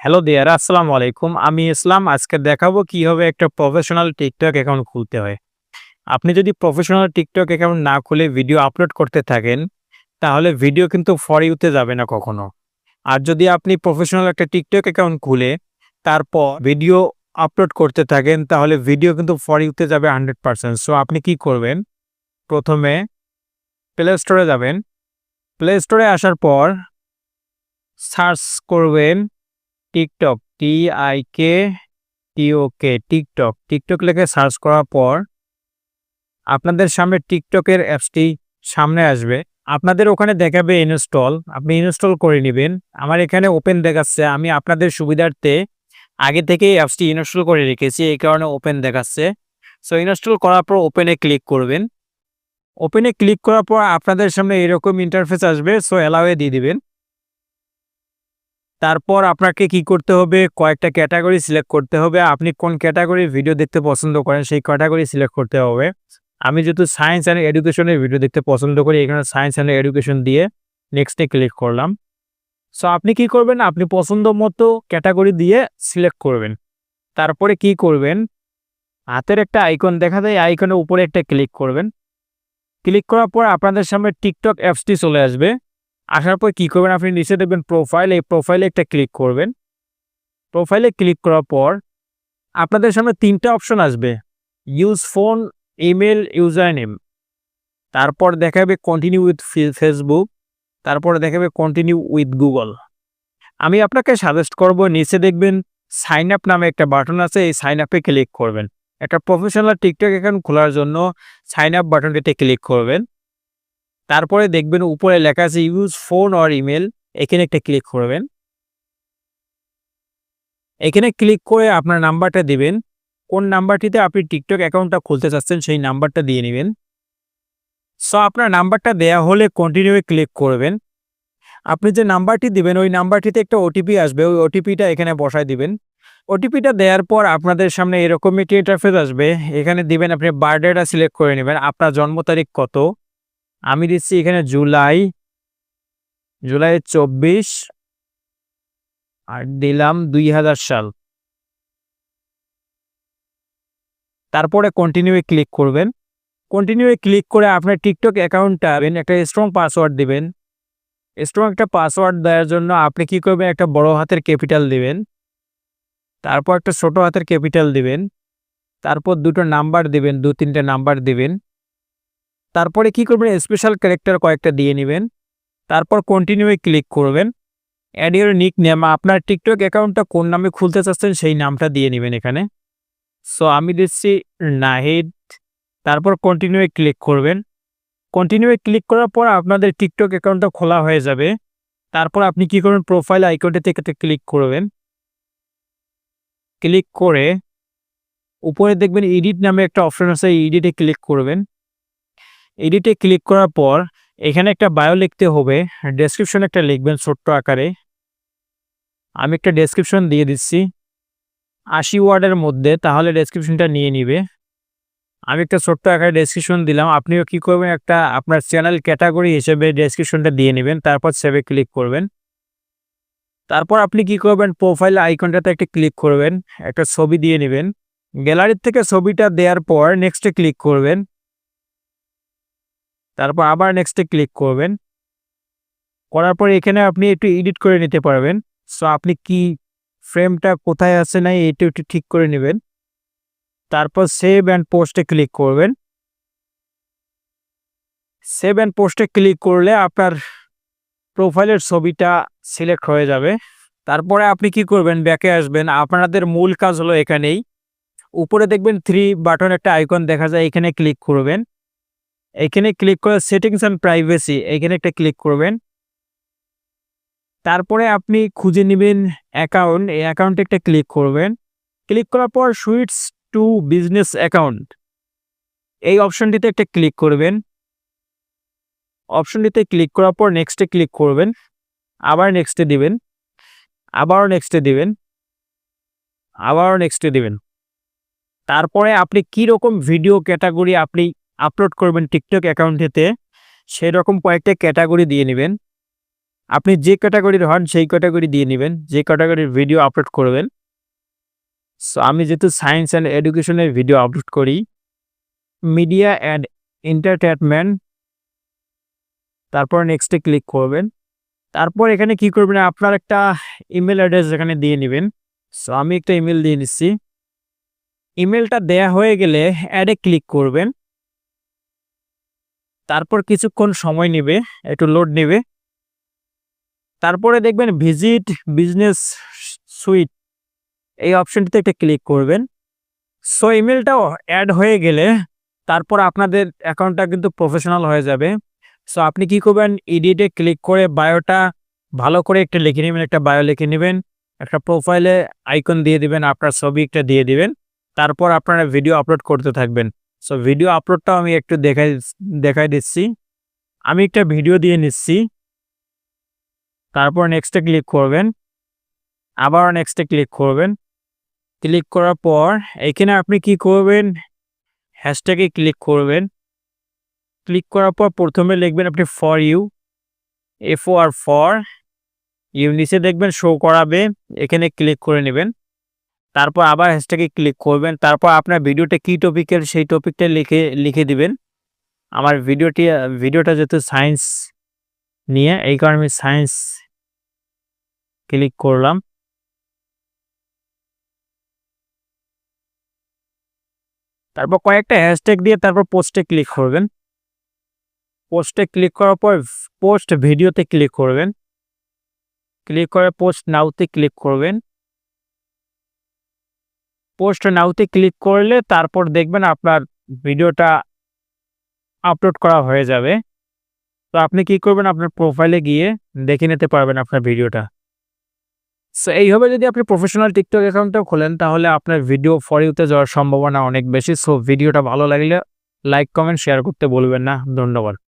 Hello দেয়ার আসসালামু আলাইকুম। আমি ইসলাম, আজকে দেখাবো কীভাবে একটা প্রফেশনাল টিকটক অ্যাকাউন্ট খুলতে হয়। আপনি যদি প্রফেশনাল টিকটক অ্যাকাউন্ট না খুলে ভিডিও আপলোড করতে থাকেন, তাহলে ভিডিও কিন্তু ফর ইউতে যাবে না কখনো। আর যদি আপনি প্রফেশনাল একটা টিকটক অ্যাকাউন্ট খুলে, তারপর ভিডিও আপলোড করতে থাকেন, তাহলে ভিডিও কিন্তু ফর ইউতে যাবে হান্ড্রেড পার্সেন্ট সো আপনি কি করবেন? প্রথমে প্লে স্টোরে যাবেন। প্লে স্টোরে আসার পর সার্চ করবেন। TikTok, T I K T O K, TikTok. TikTok লিখে সার্চ করার পর আপনাদের সামনে টিকটকের অ্যাপসটি সামনে আসবে। আপনাদের ওখানে দেখাবে ইনস্টল, আপনি ইনস্টল করে নেবেন। আমার এখানে ওপেন দেখাচ্ছে, আমি আপনাদের সুবিধার্থে আগে থেকেই অ্যাপসটি ইনস্টল করে রেখেছি, এই কারণে ওপেন দেখাচ্ছে। সো, ইনস্টল করার পর ওপেনে ক্লিক করবেন। ওপেনে ক্লিক করার পর আপনাদের সামনে এরকম ইন্টারফেস আসবে, সো অ্যালাওয়ে দিয়ে দিবেন। তারপর আপনাকে কি করতে হবে? কয়েকটা ক্যাটাগরি সিলেক্ট করতে হবে। আপনি কোন ক্যাটাগরির ভিডিও দেখতে পছন্দ করেন, সেই ক্যাটাগরি সিলেক্ট করতে হবে। আমি যেহেতু সায়েন্স অ্যান্ড এডুকেশনের ভিডিও দেখতে পছন্দ করি, এখানে সায়েন্স অ্যান্ড এডুকেশন দিয়ে নেক্সটে ক্লিক করলাম। সো আপনি কি করবেন? আপনি পছন্দ মতো ক্যাটাগরি দিয়ে সিলেক্ট করবেন। তারপরে কি করবেন? হাতের একটা আইকন দেখা যায় আইকনের উপরে একটা ক্লিক করবেন। ক্লিক করার পর আপনাদের সামনে টিকটক অ্যাপসটি চলে আসবে। আসার পর কী করবেন? আপনি নিচে দেখবেন প্রোফাইল এই প্রোফাইলে একটা ক্লিক করবেন। প্রোফাইলে ক্লিক করার পর আপনাদের সামনে তিনটা অপশন আসবে। Use phone email user name তারপর দেখাবে কন্টিনিউ উইথ ফেসবুক তারপর দেখাবে কন্টিনিউ উইথ গুগল আমি আপনাকে সাজেস্ট করব, নিচে দেখবেন সাইন আপ নামে একটা বাটন আছে, এই সাইন আপে ক্লিক করবেন। একটা প্রফেশনাল টিকটক অ্যাকাউন্ট খোলার জন্য সাইন আপ বাটনটিতে ক্লিক করবেন। তারপরে দেখবেন উপরে লেখা আছে ইউজ ফোন অর ইমেল এখানে একটা ক্লিক করবেন। এখানে ক্লিক করে আপনার নাম্বারটা দিবেন। কোন নাম্বারটিতে আপনি টিকটক অ্যাকাউন্টটা খুলতে চাচ্ছেন, সেই নাম্বারটা দিয়ে নেবেন। সো আপনার নাম্বারটা দেয়া হলে কন্টিনিউ ক্লিক করবেন। আপনি যে নাম্বারটি দিবেন, ওই নাম্বারটিতে একটা ওটিপি আসবে। ওই ওটিপিটা এখানে বসায় দিবেন। ওটিপিটা দেওয়ার পর আপনাদের সামনে এরকম একটি ইন্টারফেস আসবে। এখানে দিবেন আপনি বার্থডেটা সিলেক্ট করে নেবেন। আপনার জন্ম তারিখ কত? আমি দিচ্ছি এখানে জুলাই জুলাই চব্বিশ, আর দিলাম দুই হাজার সাল। তারপরে কন্টিনিউ ক্লিক করবেন। কন্টিনিউ ক্লিক করে আপনার টিকটক অ্যাকাউন্টটা একটা স্ট্রং পাসওয়ার্ড দিবেন। স্ট্রং একটা পাসওয়ার্ড দেওয়ার জন্য আপনি কি করবেন? একটা বড় হাতের ক্যাপিটাল দিবেন। তারপর একটা ছোট হাতের ক্যাপিটাল দিবেন। তারপর দুটো নাম্বার দিবেন দু তিনটে নাম্বার দিবেন। তারপরে কি করবেন? স্পেশাল ক্যারেক্টার কয়েকটা দিয়ে নেবেন। তারপর কন্টিনিউ ক্লিক করবেন। অ্যাড ইউর নিক নেম আপনার টিকটক অ্যাকাউন্টটা কোন নামে খুলতে চাচ্ছেন সেই নামটা দিয়ে নেবেন এখানে। সো আমি দিচ্ছি নাহিদ। তারপর কন্টিনিউ ক্লিক করবেন। কন্টিনিউ ক্লিক করার পর আপনাদের টিকটক অ্যাকাউন্টটা খোলা হয়ে যাবে। তারপর আপনি কি করবেন? প্রোফাইল আইকনটি থেকে ক্লিক করবেন। ক্লিক করে উপরে দেখবেন এডিট নামে একটা অপশন আছে এডিটে ক্লিক করবেন। এডিটে ক্লিক করার পর এখানে একটা বায়ো লিখতে হবে। ডেসক্রিপশন একটা লিখবেন ছোট্ট আকারে। আমি একটা ডেসক্রিপশন দিয়ে দিচ্ছি। আশি ওয়ার্ডের মধ্যে তাহলে ডেসক্রিপশনটা নিয়ে নিবে। আমি একটা ছোট্ট আকারে ডেসক্রিপশন দিলাম। আপনিও কি করবেন? একটা আপনার চ্যানেল ক্যাটাগরি হিসেবে ডেসক্রিপশনটা দিয়ে নেবেন। তারপর সেভে ক্লিক করবেন। তারপর আপনি কি করবেন? প্রোফাইল আইকনটাতে একটা ক্লিক করবেন। একটা ছবি দিয়ে নেবেন। গ্যালারির থেকে ছবিটা দেওয়ার পর নেক্সটে ক্লিক করবেন। তারপর আবার নেক্সটে ক্লিক করবেন। করার পর এখানে আপনি একটু এডিট করে নিতে পারবেন। সো আপনি কি ফ্রেমটা কোথায় আছে নাই এটা একটু ঠিক করে নেবেন। তারপর সেভ অ্যান্ড পোস্টে ক্লিক করবেন। সেভ অ্যান্ড পোস্টে ক্লিক করলে আপনার প্রোফাইলের ছবিটা সিলেক্ট হয়ে যাবে। তারপরে আপনি কি করবেন? ব্যাকে আসবেন। আপনাদের মূল কাজ হলো এখানেই। উপরে দেখবেন থ্রি বাটন একটা আইকন দেখা যায়। এখানে ক্লিক করবেন। এখানে ক্লিক করে সেটিংস অ্যান্ড প্রাইভেসি এখানে একটা ক্লিক করবেন। তারপরে আপনি খুঁজে নেবেন অ্যাকাউন্ট এই অ্যাকাউন্টে একটা ক্লিক করবেন। ক্লিক করার পর সুইটস টু বিজনেস অ্যাকাউন্ট এই অপশনটিতে একটা ক্লিক করবেন। অপশনটিতে ক্লিক করার পর নেক্সটে ক্লিক করবেন। আবার নেক্সটে দিবেন। আবারও নেক্সটে দিবেন। আবারও নেক্সটে দিবেন। তারপরে আপনি কি রকম ভিডিও ক্যাটাগরি আপনি আপলোড করবেন টিকটক অ্যাকাউন্টেতে সেরকম কয়েকটা ক্যাটাগরি দিয়ে নেবেন। আপনি যে ক্যাটাগরির হন, সেই ক্যাটাগরি দিয়ে নেবেন, যে ক্যাটাগরির ভিডিও আপলোড করবেন। সো আমি যেহেতু সায়েন্স অ্যান্ড এডুকেশনের ভিডিও আপলোড করি মিডিয়া অ্যান্ড এন্টারটেনমেন্ট তারপর নেক্সটে ক্লিক করবেন। তারপর এখানে কি করবেন, আপনার একটা ইমেল অ্যাড্রেস এখানে দিয়ে নেবেন। সো আমি একটা ইমেল দিয়ে নিচ্ছি। ইমেলটা দেয়া হয়ে গেলে অ্যাডে ক্লিক করবেন। তারপর কিছুক্ষণ সময় নেবে, একটু লোড নেবে। তারপরে দেখবেন ভিজিট বিজনেস সুইট এই অপশনটিতে একটা ক্লিক করবেন। সো ইমেলটাও অ্যাড হয়ে গেলে তারপর আপনাদের অ্যাকাউন্টটা কিন্তু প্রফেশনাল হয়ে যাবে। সো আপনি কি করবেন? এডিটে ক্লিক করে বায়োটা ভালো করে একটা লিখে নেবেন, একটা বায়ো লিখে নেবেন, একটা প্রোফাইলে আইকন দিয়ে দিবেন, আপনার ছবি একটা দিয়ে দিবেন। তারপর আপনারা ভিডিও আপলোড করতে থাকবেন। সো ভিডিও আপলোডটাও আমি একটু দেখাই দেখাই দিচ্ছি। আমি একটা ভিডিও দিয়ে নিচ্ছি। তারপর নেক্সটে ক্লিক করবেন। আবার নেক্সটে ক্লিক করবেন। ক্লিক করার পর এখানে আপনি কি করবেন? হ্যাশট্যাগে ক্লিক করবেন। ক্লিক করার পর প্রথমে লিখবেন আপনি for you F O R for you নিচে দেখবেন শো করাবে। এখানে ক্লিক করে নেবেন। তারপর আবার হ্যাশট্যাগে ক্লিক করবেন। তারপর আপনার ভিডিওটা কী টপিকের সেই টপিকটা লিখে লিখে দিবেন। আমার ভিডিওটি ভিডিওটা যেহেতু সায়েন্স নিয়ে, এই কারণে আমি সায়েন্স ক্লিক করলাম। তারপর কয়েকটা হ্যাশট্যাগ দিয়ে তারপর পোস্টে ক্লিক করবেন। পোস্টে ক্লিক করার পর পোস্ট ভিডিওতে ক্লিক করবেন। ক্লিক করে পোস্ট নাওতে ক্লিক করবেন। পোস্ট নাওতে ক্লিক করলে তারপর দেখবেন আপনার ভিডিওটা আপলোড করা হয়ে যাবে। তো আপনি কি করবেন? আপনার প্রোফাইলে গিয়ে দেখে নিতে পারবেন আপনার ভিডিওটা সো এইভাবে যদি আপনি প্রফেশনাল টিকটক অ্যাকাউন্টটা খোলেন, তাহলে আপনার ভিডিও ফর ইউতে যাওয়ার সম্ভাবনা অনেক বেশি। সো ভিডিওটা ভালো লাগলে লাইক কমেন্ট শেয়ার করতে বলবেন না। ধন্যবাদ।